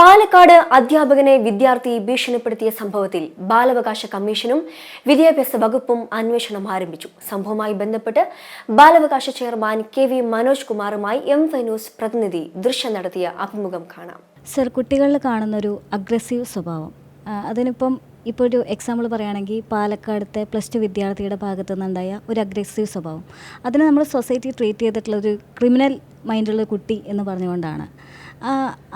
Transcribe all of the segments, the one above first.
പാലക്കാട് അധ്യാപകനെ വിദ്യാർത്ഥി ഭീഷണിപ്പെടുത്തിയ സംഭവത്തിൽ ബാലാവകാശ കമ്മീഷനും വിദ്യാഭ്യാസ വകുപ്പും അന്വേഷണം ആരംഭിച്ചു. സംഭവവുമായി ബന്ധപ്പെട്ട് ബാലാവകാശ ചെയർമാൻ കെ വി മനോജ് കുമാറുമായി എം ഫൈ ന്യൂസ് പ്രതിനിധി ദൃശ്യം നടത്തിയ അഭിമുഖം കാണാം. സർ കുട്ടികളിൽ കാണുന്നൊരു അഗ്രസീവ് സ്വഭാവം. അതിനിപ്പം ഇപ്പോൾ ഒരു എക്സാമ്പിൾ പറയുകയാണെങ്കിൽ പാലക്കാടത്തെ പ്ലസ് ടു വിദ്യാർത്ഥിയുടെ ഭാഗത്തു നിന്നുണ്ടായ ഒരു അഗ്രസീവ് സ്വഭാവം. അതിനെ നമ്മൾ സൊസൈറ്റി ട്രീറ്റ് ചെയ്തിട്ടുള്ള ഒരു ക്രിമിനൽ മൈൻഡുള്ള കുട്ടി എന്ന് പറഞ്ഞുകൊണ്ടാണ്.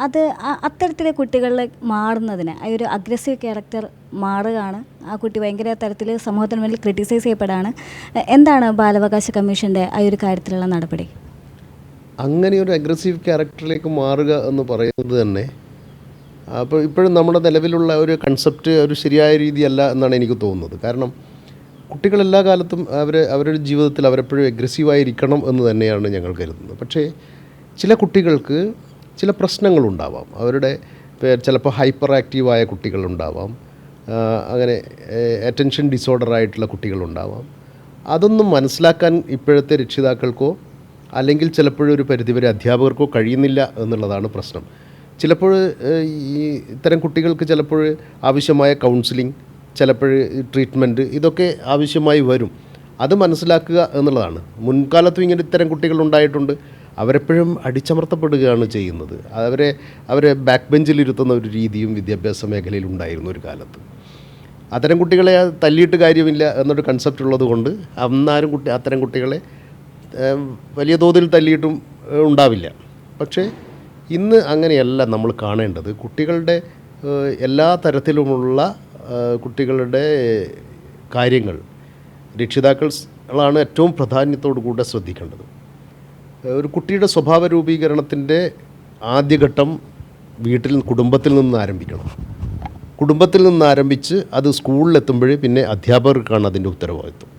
അത് അത്തരത്തിലെ കുട്ടികളിൽ മാറുന്നതിന് ആ ഒരു അഗ്രസീവ് ക്യാരക്ടർ മാറുകയാണ്. ആ കുട്ടി ഭയങ്കര തരത്തിൽ സമൂഹത്തിന് മുന്നിൽ ക്രിട്ടിസൈസ് ചെയ്യപ്പെടാണ് എന്താണ് ബാലാവകാശ കമ്മീഷന്റെ ആ ഒരു കാര്യത്തിലുള്ള നടപടി? അങ്ങനെ ഒരു അഗ്രസീവ് ക്യാരക്ടറിലേക്ക് മാറുക എന്ന് പറയുന്നത് തന്നെ അപ്പോൾ ഇപ്പോഴും നമ്മുടെ നിലവിലുള്ള ഒരു കൺസെപ്റ്റ് ഒരു ശരിയായ രീതിയല്ല എന്നാണ് എനിക്ക് തോന്നുന്നത്. കാരണം കുട്ടികൾ എല്ലാ കാലത്തും അവർ അവരുടെ ജീവിതത്തിൽ അവരെപ്പോഴും അഗ്രസീവായിരിക്കണം എന്ന് തന്നെയാണ് ഞങ്ങൾ കരുതുന്നത്. പക്ഷേ ചില കുട്ടികൾക്ക് ചില പ്രശ്നങ്ങളുണ്ടാവാം. അവരുടെ ചിലപ്പോൾ ഹൈപ്പർ ആക്റ്റീവായ കുട്ടികളുണ്ടാവാം. അങ്ങനെ അറ്റൻഷൻ ഡിസോർഡർ ആയിട്ടുള്ള കുട്ടികളുണ്ടാവാം. അതൊന്നും മനസ്സിലാക്കാൻ ഇപ്പോഴത്തെ രക്ഷിതാക്കൾക്കോ അല്ലെങ്കിൽ ചിലപ്പോഴൊരു പരിധിവരെ അധ്യാപകർക്കോ കഴിയുന്നില്ല എന്നുള്ളതാണ് പ്രശ്നം. ചിലപ്പോൾ ഈ ഇത്തരം കുട്ടികൾക്ക് ചിലപ്പോൾ ആവശ്യമായ കൗൺസിലിംഗ് ചിലപ്പോൾ ട്രീറ്റ്മെന്റ് ഇതൊക്കെ ആവശ്യമായി വരും. അത് മനസ്സിലാക്കുക എന്നുള്ളതാണ്. മുൻകാലത്തും ഇങ്ങനെ ഇത്തരം കുട്ടികൾ ഉണ്ടായിട്ടുണ്ട്. അവരെപ്പോഴും അടിച്ചമർത്തപ്പെടുകയാണ് ചെയ്യുന്നത്. അവരെ അവരെ ബാക്ക് ബെഞ്ചിലിരുത്തുന്ന ഒരു രീതിയും വിദ്യാഭ്യാസ മേഖലയിൽ ഉണ്ടായിരുന്നു ഒരു കാലത്ത്. അത്തരം കുട്ടികളെ തല്ലിയിട്ട് കാര്യമില്ല എന്നൊരു കൺസെപ്റ്റ് ഉള്ളത് കൊണ്ട് അന്നാരും കുട്ടി അത്തരം കുട്ടികളെ വലിയ തോതിൽ തല്ലിയിട്ടും ഉണ്ടാവില്ല. പക്ഷേ ഇന്ന് അങ്ങനെയല്ല നമ്മൾ കാണേണ്ടത്. കുട്ടികളുടെ എല്ലാ തരത്തിലുമുള്ള കുട്ടികളുടെ കാര്യങ്ങൾ രക്ഷിതാക്കളാണ് ഏറ്റവും പ്രാധാന്യത്തോടു കൂടെ ശ്രദ്ധിക്കേണ്ടത്. ഒരു കുട്ടിയുടെ സ്വഭാവ രൂപീകരണത്തിന്റെ ആദ്യഘട്ടം വീട്ടിൽ കുടുംബത്തിൽ നിന്ന് ആരംഭിക്കണം. കുടുംബത്തിൽ നിന്ന് ആരംഭിച്ച് അത് സ്കൂളിലെത്തുമ്പോഴേ പിന്നെ അധ്യാപകർക്കാണ് അതിന്റെ ഉത്തരവാദിത്വം.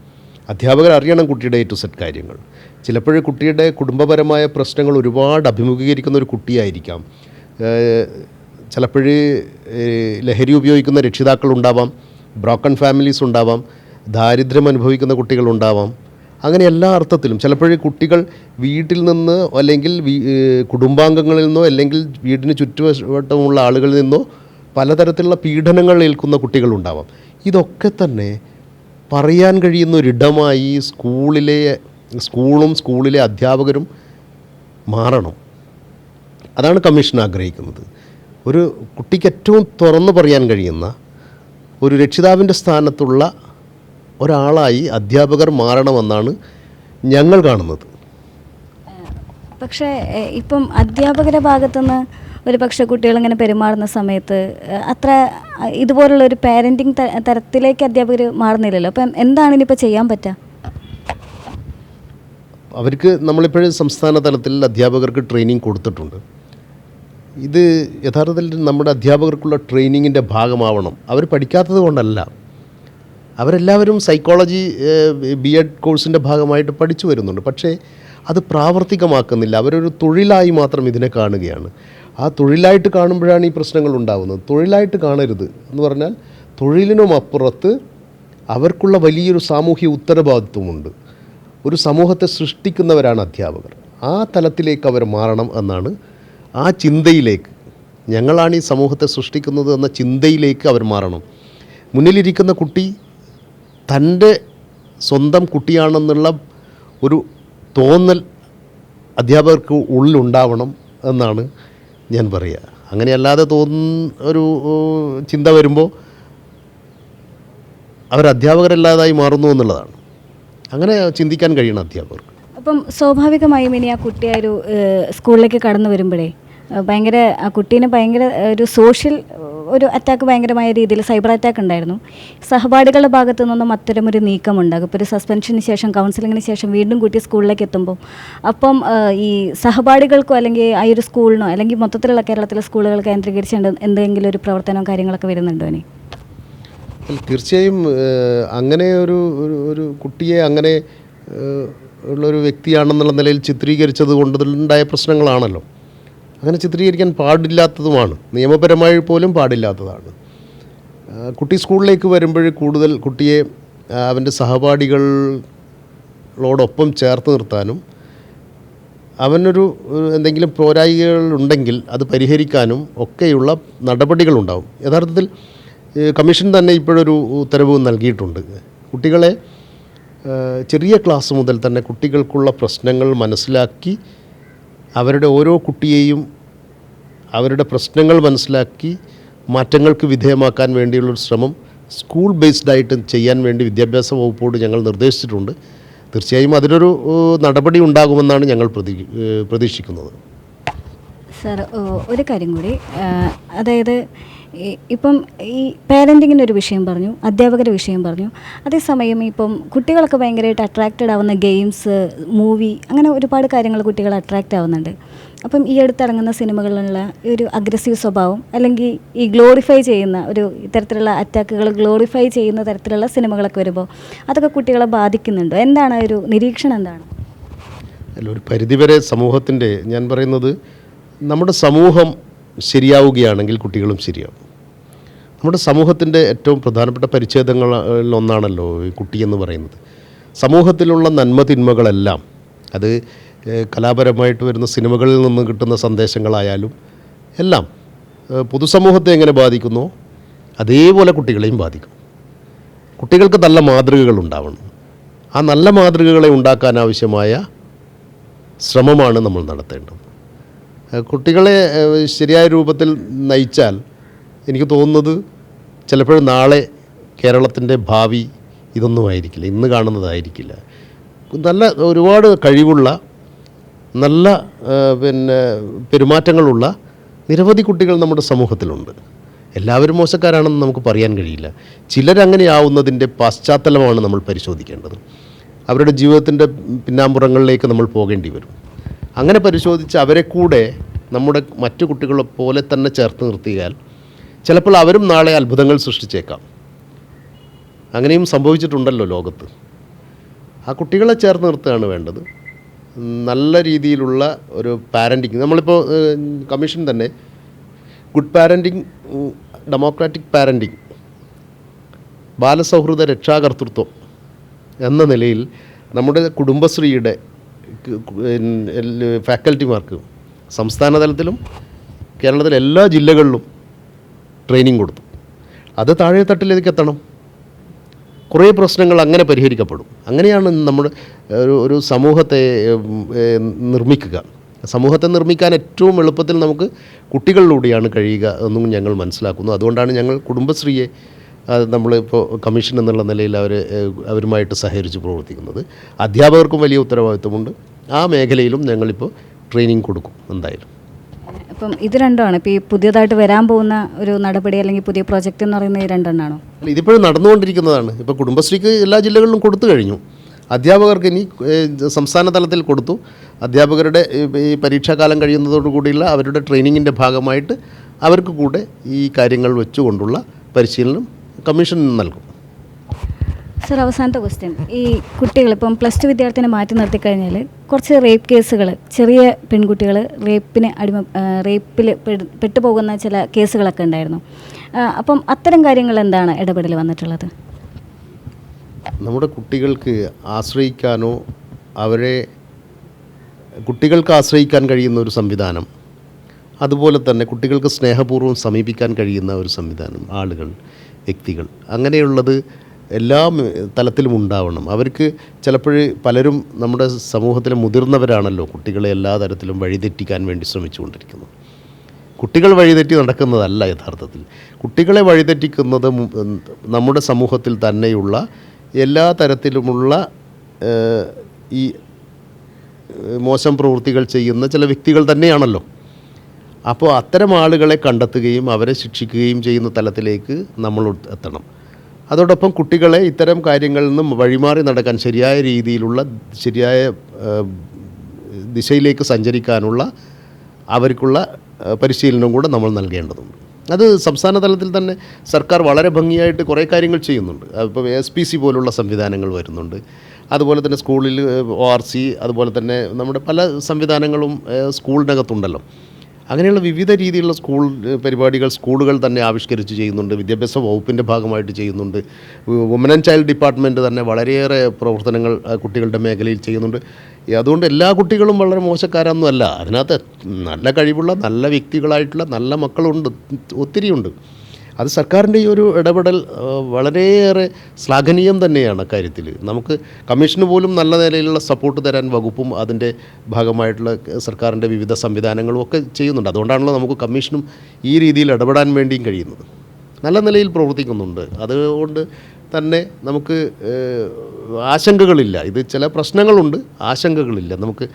അധ്യാപകർ അറിയണം കുട്ടിയുടെ ടു സെറ്റ് കാര്യങ്ങൾ. ചിലപ്പോഴേ കുട്ടിയുടെ കുടുംബപരമായ പ്രശ്നങ്ങൾ ഒരുപാട് അഭിമുഖീകരിക്കുന്ന ഒരു കുട്ടിയായിരിക്കാം. ചിലപ്പോഴ് ലഹരി ഉപയോഗിക്കുന്ന രക്ഷിതാക്കളുണ്ടാവാം ബ്രോക്കൺ ഫാമിലീസ് ഉണ്ടാവാം ദാരിദ്ര്യം അനുഭവിക്കുന്ന കുട്ടികളുണ്ടാവാം അങ്ങനെ എല്ലാ അർത്ഥത്തിലും. ചിലപ്പോഴേ കുട്ടികൾ വീട്ടിൽ നിന്ന് അല്ലെങ്കിൽ കുടുംബാംഗങ്ങളിൽ നിന്നോ അല്ലെങ്കിൽ വീടിന് ചുറ്റുവട്ടമുള്ള ആളുകളിൽ നിന്നോ പലതരത്തിലുള്ള പീഡനങ്ങൾ ഏൽക്കുന്ന കുട്ടികളുണ്ടാവാം. ഇതൊക്കെ തന്നെ പറയാൻ കഴിയുന്ന ഒരിടമായി സ്കൂളിലെ സ്കൂളും സ്കൂളിലെ അധ്യാപകരും മാറണം. അതാണ് കമ്മീഷൻ ആഗ്രഹിക്കുന്നത്. ഒരു കുട്ടിക്ക് ഏറ്റവും തുറന്നു പറയാൻ കഴിയുന്ന ഒരു രക്ഷിതാവിന്റെ സ്ഥാനത്തുള്ള ഒരാളായി അധ്യാപകർ മാറണമെന്നാണ് ഞങ്ങൾ കാണുന്നത്. പക്ഷേ ഇപ്പം അധ്യാപകരുടെ ഭാഗത്തുനിന്ന് ഒരു പക്ഷേ കുട്ടികൾ ഇങ്ങനെ പെരുമാറുന്ന സമയത്ത് അത്ര ഇതുപോലുള്ള ഒരു പാരന്റിങ് തരത്തിലേക്ക് അധ്യാപകർ മാറുന്നില്ലല്ലോ. അപ്പം എന്താണ് ഇനിയിപ്പോൾ ചെയ്യാൻ പറ്റുക? അവർക്ക് നമ്മളിപ്പോഴും സംസ്ഥാന തലത്തിൽ അധ്യാപകർക്ക് ട്രെയിനിങ് കൊടുത്തിട്ടുണ്ട്. ഇത് യഥാർത്ഥത്തിൽ നമ്മുടെ അധ്യാപകർക്കുള്ള ട്രെയിനിങ്ങിന്റെ ഭാഗമാവണം. അവർ പഠിക്കാത്തത് കൊണ്ടല്ല. അവരെല്ലാവരും സൈക്കോളജി ബി എഡ് കോഴ്സിന്റെ ഭാഗമായിട്ട് പഠിച്ചു വരുന്നുണ്ട്. പക്ഷേ അത് പ്രാവർത്തികമാക്കുന്നില്ല. അവരൊരു തൊഴിലായി മാത്രം ഇതിനെ കാണുകയാണ്. ആ തൊഴിലായിട്ട് കാണുമ്പോഴാണ് ഈ പ്രശ്നങ്ങൾ ഉണ്ടാകുന്നത് തൊഴിലായിട്ട് കാണരുത് എന്ന് പറഞ്ഞാൽ തൊഴിലിനും അപ്പുറത്ത് അവർക്കുള്ള വലിയൊരു സാമൂഹ്യ ഉത്തരവാദിത്വമുണ്ട്. ഒരു സമൂഹത്തെ സൃഷ്ടിക്കുന്നവരാണ് അധ്യാപകർ. ആ തലത്തിലേക്ക് അവർ മാറണം എന്നാണ് ആ ചിന്തയിലേക്ക്. ഞങ്ങളാണ് ഈ സമൂഹത്തെ സൃഷ്ടിക്കുന്നത് എന്ന ചിന്തയിലേക്ക് അവർ മാറണം. മുന്നിലിരിക്കുന്ന കുട്ടി തന്റെ സ്വന്തം കുട്ടിയാണെന്നുള്ള ഒരു തോന്നൽ അധ്യാപകർക്ക് ഉള്ളിലുണ്ടാവണം എന്നാണ് ഞാൻ പറയുക. അങ്ങനെയല്ലാതെ തോന്നുന്ന ഒരു ചിന്ത വരുമ്പോൾ അവർ അധ്യാപകരല്ലാതായി മാറുന്നു എന്നുള്ളതാണ്. അങ്ങനെ ചിന്തിക്കാൻ കഴിയണം അധ്യാപകർക്ക്. അപ്പം സ്വാഭാവികമായും ഇനി ആ കുട്ടി ഒരു സ്കൂളിലേക്ക് കടന്നു വരുമ്പോഴേ ഭയങ്കര ആ കുട്ടീനെ ഭയങ്കര ഒരു സോഷ്യൽ ഒരു അറ്റാക്ക് ഭയങ്കരമായ രീതിയിൽ സൈബർ അറ്റാക്ക് ഉണ്ടായിരുന്നു. സഹപാഠികളുടെ ഭാഗത്തു നിന്നും അത്തരമൊരു നീക്കമുണ്ടാകും. ഇപ്പോൾ ഒരു സസ്പെൻഷന് ശേഷം കൗൺസിലിങ്ങിന് ശേഷം വീണ്ടും കുട്ടി സ്കൂളിലേക്ക് എത്തുമ്പോൾ അപ്പം ഈ സഹപാഠികൾക്കോ അല്ലെങ്കിൽ ആ ഒരു സ്കൂളിനോ അല്ലെങ്കിൽ മൊത്തത്തിലുള്ള കേരളത്തിലെ സ്കൂളുകൾ കേന്ദ്രീകരിച്ച് എന്തെങ്കിലും ഒരു പ്രവർത്തനവും കാര്യങ്ങളൊക്കെ വരുന്നുണ്ടോ ഇനി? തീർച്ചയായും അങ്ങനെ ഒരു ഒരു കുട്ടിയെ അങ്ങനെ ഉള്ളൊരു വ്യക്തിയാണെന്നുള്ള നിലയിൽ ചിത്രീകരിച്ചത് കൊണ്ടുണ്ടായ പ്രശ്നങ്ങളാണല്ലോ. അങ്ങനെ ചിത്രീകരിക്കാൻ പാടില്ലാത്തതുമാണ്. നിയമപരമായി പോലും പാടില്ലാത്തതാണ്. കുട്ടി സ്കൂളിലേക്ക് വരുമ്പോൾ കൂടുതൽ കുട്ടിയെ അവന്റെ സഹപാഠികളോടൊപ്പം ചേർത്ത് നിർത്താനും അവനൊരു എന്തെങ്കിലും പോരായികളുണ്ടെങ്കിൽ അത് പരിഹരിക്കാനും ഒക്കെയുള്ള നടപടികളുണ്ടാവും. യഥാർത്ഥത്തിൽ കമ്മീഷൻ തന്നെ ഇപ്പോഴൊരു ഉത്തരവ് നൽകിയിട്ടുണ്ട്. കുട്ടികളെ ചെറിയ ക്ലാസ് മുതൽ തന്നെ കുട്ടികൾക്കുള്ള പ്രശ്നങ്ങൾ മനസ്സിലാക്കി അവരുടെ ഓരോ കുട്ടിയെയും അവരുടെ പ്രശ്നങ്ങൾ മനസ്സിലാക്കി മാറ്റങ്ങൾക്ക് വിധേയമാക്കാൻ വേണ്ടിയുള്ളൊരു ശ്രമം സ്കൂൾ ബേസ്ഡ് ആയിട്ട് ചെയ്യാൻ വേണ്ടി വിദ്യാഭ്യാസ വകുപ്പോട് ഞങ്ങൾ നിർദ്ദേശിച്ചിട്ടുണ്ട്. തീർച്ചയായും അതിനൊരു നടപടി ഉണ്ടാകുമെന്നാണ് ഞങ്ങൾ പ്രതീ പ്രതീക്ഷിക്കുന്നത്. സാർ ഒരു കാര്യം കൂടി അതായത് ഇപ്പം ഈ പാരന്റിങ്ങിന്റെ ഒരു വിഷയം പറഞ്ഞു അധ്യാപകരുടെ വിഷയം പറഞ്ഞു. അതേസമയം ഇപ്പം കുട്ടികളൊക്കെ ഭയങ്കരമായിട്ട് അട്രാക്റ്റഡ് ആവുന്ന ഗെയിംസ് മൂവി അങ്ങനെ ഒരുപാട് കാര്യങ്ങൾ കുട്ടികൾ അട്രാക്റ്റ് ആവുന്നുണ്ട്. അപ്പം ഈ അടുത്തിറങ്ങുന്ന സിനിമകളിലുള്ള ഒരു അഗ്രസീവ് സ്വഭാവം അല്ലെങ്കിൽ ഈ ഗ്ലോറിഫൈ ചെയ്യുന്ന ഒരു ഇത്തരത്തിലുള്ള അറ്റാക്കുകൾ ഗ്ലോറിഫൈ ചെയ്യുന്ന തരത്തിലുള്ള സിനിമകളൊക്കെ വരുമ്പോൾ അതൊക്കെ കുട്ടികളെ ബാധിക്കുന്നുണ്ടോ? എന്താണ് ഒരു നിരീക്ഷണം എന്താണ്? അല്ല ഒരു പരിധിവരെ സമൂഹത്തിന്റെ ഞാൻ പറയുന്നത് നമ്മുടെ സമൂഹം ശരിയാവുകയാണെങ്കിൽ കുട്ടികളും ശരിയാവും. നമ്മുടെ സമൂഹത്തിന്റെ ഏറ്റവും പ്രധാനപ്പെട്ട പരിച്ഛേദങ്ങളിൽ ഒന്നാണല്ലോ ഈ കുട്ടി എന്ന് പറയുന്നത്. സമൂഹത്തിലുള്ള നന്മ തിന്മകളെല്ലാം അത് കലാപരമായിട്ട് വരുന്ന സിനിമകളിൽ നിന്ന് കിട്ടുന്ന സന്ദേശങ്ങളായാലും എല്ലാം പൊതുസമൂഹത്തെ എങ്ങനെ ബാധിക്കുന്നോ? അതേപോലെ കുട്ടികളെയും ബാധിക്കും. കുട്ടികൾക്ക് നല്ല മാതൃകകൾ ഉണ്ടാവണം. ആ നല്ല മാതൃകകളെ ഉണ്ടാക്കാൻ ആവശ്യമായ ശ്രമമാണ് നമ്മൾ നടത്തേണ്ടത്. കുട്ടികളെ ശരിയായ രൂപത്തിൽ നയിച്ചാൽ എനിക്ക് തോന്നുന്നത് ചിലപ്പോൾ നാളെ കേരളത്തിന്റെ ഭാവി ഇതൊന്നും ആയിരിക്കില്ല ഇന്ന് കാണുന്നതായിരിക്കില്ല. നല്ല ഒരുപാട് കഴിവുള്ള നല്ല പിന്നെ പെരുമാറ്റങ്ങളുള്ള നിരവധി കുട്ടികൾ നമ്മുടെ സമൂഹത്തിലുണ്ട്. എല്ലാവരും മോശക്കാരാണെന്ന് നമുക്ക് പറയാൻ കഴിയില്ല. ചിലരങ്ങനെയാവുന്നതിന്റെ പശ്ചാത്തലമാണ് നമ്മൾ പരിശോധിക്കേണ്ടത്. അവരുടെ ജീവിതത്തിന്റെ പിന്നാമ്പുറങ്ങളിലേക്ക് നമ്മൾ പോകേണ്ടി വരും. അങ്ങനെ പരിശോധിച്ച് അവരെ കൂടെ നമ്മുടെ മറ്റു കുട്ടികളെ പോലെ തന്നെ ചേർത്ത് നിർത്തിയാൽ ചിലപ്പോൾ അവരും നാളെ അത്ഭുതങ്ങൾ സൃഷ്ടിച്ചേക്കാം. അങ്ങനെയും സംഭവിച്ചിട്ടുണ്ടല്ലോ ലോകത്ത്. ആ കുട്ടികളെ ചേർത്ത് നിർത്തുകയാണ് വേണ്ടത്. നല്ല രീതിയിലുള്ള ഒരു പാരന്റിങ്. നമ്മളിപ്പോൾ കമ്മീഷൻ തന്നെ ഗുഡ് പാരന്റിങ് ഡെമോക്രാറ്റിക് പാരന്റിങ് ബാലസൗഹൃദ രക്ഷാകർത്തൃത്വം എന്ന നിലയിൽ നമ്മുടെ കുടുംബശ്രീയുടെ ഫാക്കൽറ്റിമാർക്ക് സംസ്ഥാന തലത്തിലും കേരളത്തിലെ എല്ലാ ജില്ലകളിലും ട്രെയിനിങ് കൊടുത്തു. അത് താഴെ തട്ടിലേക്ക് എത്തണം? കുറേ പ്രശ്നങ്ങൾ അങ്ങനെ പരിഹരിക്കപ്പെടും. അങ്ങനെയാണ് നമ്മൾ ഒരു ഒരു സമൂഹത്തെ നിർമ്മിക്കുക. സമൂഹത്തെ നിർമ്മിക്കാൻ ഏറ്റവും എളുപ്പത്തിൽ നമുക്ക് കുട്ടികളിലൂടെയാണ് കഴിയുക എന്നും ഞങ്ങൾ മനസ്സിലാക്കുന്നു. അതുകൊണ്ടാണ് ഞങ്ങൾ കുടുംബശ്രീയെ നമ്മളിപ്പോൾ കമ്മീഷൻ എന്നുള്ള നിലയിൽ അവർ അവരുമായിട്ട് സഹകരിച്ച് പ്രവർത്തിക്കുന്നത്. അധ്യാപകർക്കും വലിയ ഉത്തരവാദിത്വമുണ്ട്. ആ മേഖലയിലും ഞങ്ങളിപ്പോൾ ട്രെയിനിങ് കൊടുക്കും എന്തായാലും. അപ്പം ഇത് രണ്ടാണ് ഇപ്പോൾ ഈ പുതിയതായിട്ട് വരാൻ പോകുന്ന ഒരു നടപടി അല്ലെങ്കിൽ പുതിയ പ്രോജക്റ്റ് എന്ന് പറയുന്നത് ഈ രണ്ടെണ്ണമാണോ അല്ല, ഇതിപ്പോഴും നടന്നുകൊണ്ടിരിക്കുന്നതാണ്. ഇപ്പോൾ കുടുംബശ്രീക്ക് എല്ലാ ജില്ലകളിലും കൊടുത്തു കഴിഞ്ഞു. അധ്യാപകർക്ക് ഇനി സംസ്ഥാന തലത്തിൽ കൊടുത്തു. അധ്യാപകരുടെ ഈ- ഈ പരീക്ഷാകാലം കഴിയുന്നതോടുകൂടിയുള്ള അവരുടെ ട്രെയിനിങ്ങിന്റെ ഭാഗമായിട്ട് അവർക്ക് കൂടെ ഈ കാര്യങ്ങൾ വെച്ചുകൊണ്ടുള്ള പരിശീലനം കമ്മീഷൻ നൽകും. സർ അവസാനത്തെ ക്വസ്റ്റ്യൻ ഈ കുട്ടികൾ ഇപ്പം പ്ലസ് ടു വിദ്യാർത്ഥിനെ മാറ്റി നിർത്തി കഴിഞ്ഞാൽ കുറച്ച് റേപ്പ് കേസുകൾ ചെറിയ പെൺകുട്ടികൾ റേപ്പിന് അടിമ റേപ്പിൽ പെട്ടുപോകുന്ന ചില കേസുകളൊക്കെ ഉണ്ടായിരുന്നു. അപ്പം അത്തരം കാര്യങ്ങൾ എന്താണ് ഇടപെടൽ വന്നിട്ടുള്ളത്? നമ്മുടെ കുട്ടികൾക്ക് ആശ്രയിക്കാനോ അവരെ കുട്ടികൾക്ക് ആശ്രയിക്കാൻ കഴിയുന്ന ഒരു സംവിധാനം അതുപോലെ തന്നെ കുട്ടികൾക്ക് സ്നേഹപൂർവം സമീപിക്കാൻ കഴിയുന്ന ഒരു സംവിധാനം ആളുകൾ വ്യക്തികൾ അങ്ങനെയുള്ളത് എല്ലാ തലത്തിലും ഉണ്ടാവണം. അവർക്ക് ചിലപ്പോൾ പലരും നമ്മുടെ സമൂഹത്തിലെ മുതിർന്നവരാണല്ലോ കുട്ടികളെ എല്ലാ തരത്തിലും വഴിതെറ്റിക്കാൻ വേണ്ടി ശ്രമിച്ചുകൊണ്ടിരിക്കുന്നത്. കുട്ടികൾ വഴിതെറ്റി നടക്കുന്നതല്ല യഥാർത്ഥത്തിൽ. കുട്ടികളെ വഴിതെറ്റിക്കുന്നത് നമ്മുടെ സമൂഹത്തിൽ തന്നെയുള്ള എല്ലാ തരത്തിലുമുള്ള ഈ മോശം പ്രവൃത്തികൾ ചെയ്യുന്ന ചില വ്യക്തികൾ തന്നെയാണല്ലോ. അപ്പോൾ അത്തരം ആളുകളെ കണ്ടെത്തുകയും അവരെ ശിക്ഷിക്കുകയും ചെയ്യുന്ന തലത്തിലേക്ക് നമ്മൾ എത്തണം. അതോടൊപ്പം കുട്ടികളെ ഇത്തരം കാര്യങ്ങളിൽ നിന്നും വഴിമാറി നടക്കാൻ ശരിയായ രീതിയിലുള്ള ശരിയായ ദിശയിലേക്ക് സഞ്ചരിക്കാനുള്ള അവർക്കുള്ള പരിശീലനവും കൂടെ നമ്മൾ നൽകേണ്ടതുണ്ട്. അത് സംസ്ഥാന തലത്തിൽ തന്നെ സർക്കാർ വളരെ ഭംഗിയായിട്ട് കുറേ കാര്യങ്ങൾ ചെയ്യുന്നുണ്ട്. ഇപ്പോൾ എസ് പി സി പോലുള്ള സംവിധാനങ്ങൾ വരുന്നുണ്ട്. അതുപോലെ തന്നെ സ്കൂളിൽ ഒ ആർ സി അതുപോലെ തന്നെ നമ്മുടെ പല സംവിധാനങ്ങളും സ്കൂളിനകത്തുണ്ടല്ലോ. അങ്ങനെയുള്ള വിവിധ രീതിയിലുള്ള സ്കൂൾ പരിപാടികൾ സ്കൂളുകൾ തന്നെ ആവിഷ്കരിച്ച് ചെയ്യുന്നുണ്ട് വിദ്യാഭ്യാസ വകുപ്പിന്റെ ഭാഗമായിട്ട് ചെയ്യുന്നുണ്ട്. വുമൻ ആൻഡ് ചൈൽഡ് ഡിപ്പാർട്ട്മെന്റ് തന്നെ വളരെയേറെ പ്രവർത്തനങ്ങൾ കുട്ടികളുടെ മേഖലയിൽ ചെയ്യുന്നുണ്ട്. അതുകൊണ്ട് എല്ലാ കുട്ടികളും വളരെ മോശക്കാരൊന്നും അല്ല. അതിനകത്ത് നല്ല കഴിവുള്ള നല്ല വ്യക്തികളായിട്ടുള്ള നല്ല മക്കളുണ്ട് ഒത്തിരിയുണ്ട്. അത് സർക്കാരിന്റെ ഈ ഒരു ഇടപെടൽ വളരെയേറെ ശ്ലാഘനീയം തന്നെയാണ് കാര്യത്തിൽ നമുക്ക് കമ്മീഷന് പോലും നല്ല നിലയിലുള്ള സപ്പോർട്ട് തരാൻ വകുപ്പും അതിന്റെ ഭാഗമായിട്ടുള്ള സർക്കാരിന്റെ വിവിധ സംവിധാനങ്ങളും ഒക്കെ ചെയ്യുന്നുണ്ട്. അതുകൊണ്ടാണല്ലോ നമുക്ക് കമ്മീഷനും ഈ രീതിയിൽ ഇടപെടാൻ വേണ്ടിയും കഴിയുന്നത്. നല്ല നിലയിൽ പ്രവർത്തിക്കുന്നുണ്ട്. അതുകൊണ്ട് തന്നെ നമുക്ക് ആശങ്കകളില്ല. ഇത് ചില പ്രശ്നങ്ങളുണ്ട് ആശങ്കകളില്ല. നമുക്ക്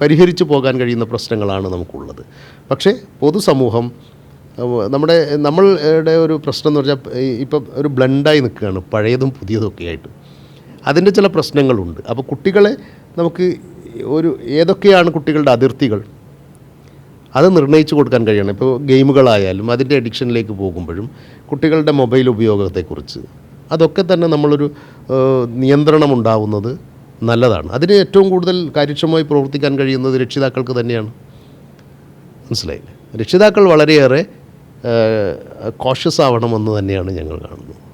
പരിഹരിച്ചു പോകാൻ കഴിയുന്ന പ്രശ്നങ്ങളാണ് നമുക്കുള്ളത്. പക്ഷേ പൊതുസമൂഹം നമ്മുടെ നമ്മളുടെ ഒരു പ്രശ്നം എന്ന് പറഞ്ഞാൽ ഇപ്പം ഒരു ബ്ലണ്ടായി നിൽക്കുകയാണ് പഴയതും പുതിയതും ഒക്കെ ആയിട്ട്. അതിന്റെ ചില പ്രശ്നങ്ങളുണ്ട്. അപ്പോൾ കുട്ടികളെ നമുക്ക് ഒരു ഏതൊക്കെയാണ് കുട്ടികളുടെ അതിർത്തികൾ? അത് നിർണയിച്ചു കൊടുക്കാൻ കഴിയണം. ഇപ്പോൾ ഗെയിമുകളായാലും അതിന്റെ അഡിക്ഷനിലേക്ക് പോകുമ്പോഴും കുട്ടികളുടെ മൊബൈൽ ഉപയോഗത്തെക്കുറിച്ച്. അതൊക്കെ തന്നെ നമ്മളൊരു നിയന്ത്രണം ഉണ്ടാവുന്നത് നല്ലതാണ്. അതിന് ഏറ്റവും കൂടുതൽ കാര്യക്ഷമമായി പ്രവർത്തിക്കാൻ കഴിയുന്നത് രക്ഷിതാക്കൾക്ക് തന്നെയാണ്. മനസ്സിലായില്ലേ? രക്ഷിതാക്കൾ വളരെയേറെ കോഷ്യസ് ആവണമെന്ന് തന്നെയാണ് ഞങ്ങൾ കാണുന്നത്.